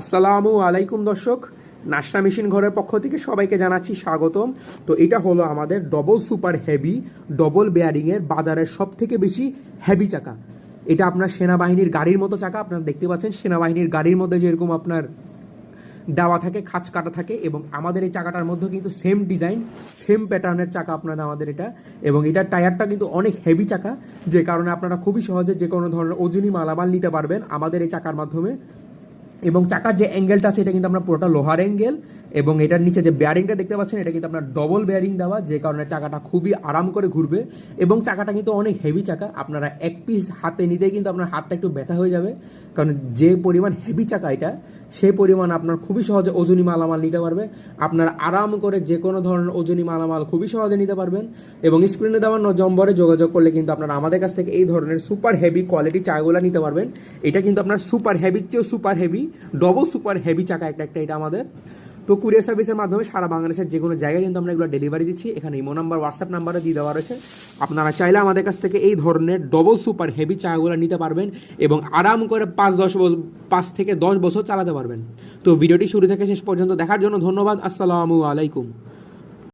আসসালামু আলাইকুম দর্শক। নাস্তা মেশিন ঘরের পক্ষ থেকে সবাইকে জানাচ্ছি স্বাগতম। তো এটা হলো আমাদের ডবল সুপার হেভি ডবল বেয়ারিংয়ের বাজারের সব থেকে বেশি হেভি চাকা। এটা আপনার সেনাবাহিনীর গাড়ির মতো চাকা, আপনারা দেখতে পাচ্ছেন সেনাবাহিনীর গাড়ির মধ্যে যেরকম আপনার দেওয়া থাকে, খাঁচ কাটা থাকে এবং আমাদের এই চাকাটার মধ্যে কিন্তু সেম ডিজাইন সেম প্যাটার্নের চাকা আপনারা আমাদের এটা। এবং এটার টায়ারটা কিন্তু অনেক হেভি চাকা, যে কারণে আপনারা খুবই সহজে যে কোনো ধরনের ওজনই মালামাল নিতে পারবেন আমাদের এই চাকার মাধ্যমে। এবং চাকার যে অ্যাঙ্গেলটা আছে এটা কিন্তু আমরা পুরোটা লোহার অ্যাঙ্গেল এবং এটার নিচে যে বেয়ারিংটা দেখতে পাচ্ছেন, এটা কিন্তু আপনার ডবল বেয়ারিং দেওয়া, যে কারণে চাকাটা খুবই আরাম করে ঘুরবে। এবং চাকাটা কিন্তু অনেক হেভি চাকা। আপনারা এক পিস হাতে নিতে কিন্তু আপনার হাতটা একটু ব্যথা হয়ে যাবে। কারণ যে পরিমাণ হেভি চাকা এটা সেই পরিমাণ আপনার খুবই সহজে ওজনী মালামাল নিতে পারবে। আপনার আরাম করে যে কোনো ধরনের ওজনী মালামাল খুবই সহজে নিতে পারবেন। এবং স্ক্রিনে দেওয়ার নম্বরে যোগাযোগ করলে কিন্তু আপনারা আমাদের কাছ থেকে এই ধরনের সুপার হেভি কোয়ালিটি চাকাগুলো নিতে পারবেন। এটা কিন্তু আপনার সুপার হেভির চেয়েও super heavy double super heavy চাকা একটা একটা এটা আমাদের। তো কুরিয়ার সার্ভিসের মাধ্যমে সারা বাংলাদেশের যে কোনো জায়গায় কিন্তু আমরা এগুলো ডেলিভারি দিচ্ছি। এখানে ইমো নাম্বার হোয়াটসঅ্যাপ নাম্বারও দিয়ে দেওয়া রয়েছে। আপনারা চাইলে আমাদের কাছ থেকে এই ধরনের ডবল সুপার হেভি চাগুলো নিতে পারবেন এবং আরাম করে পাঁচ, দশ পাঁচ থেকে দশ বছর চালাতে পারবেন। তো ভিডিওটি শুরু থেকে শেষ পর্যন্ত দেখার জন্য ধন্যবাদ। আসসালামু আলাইকুম।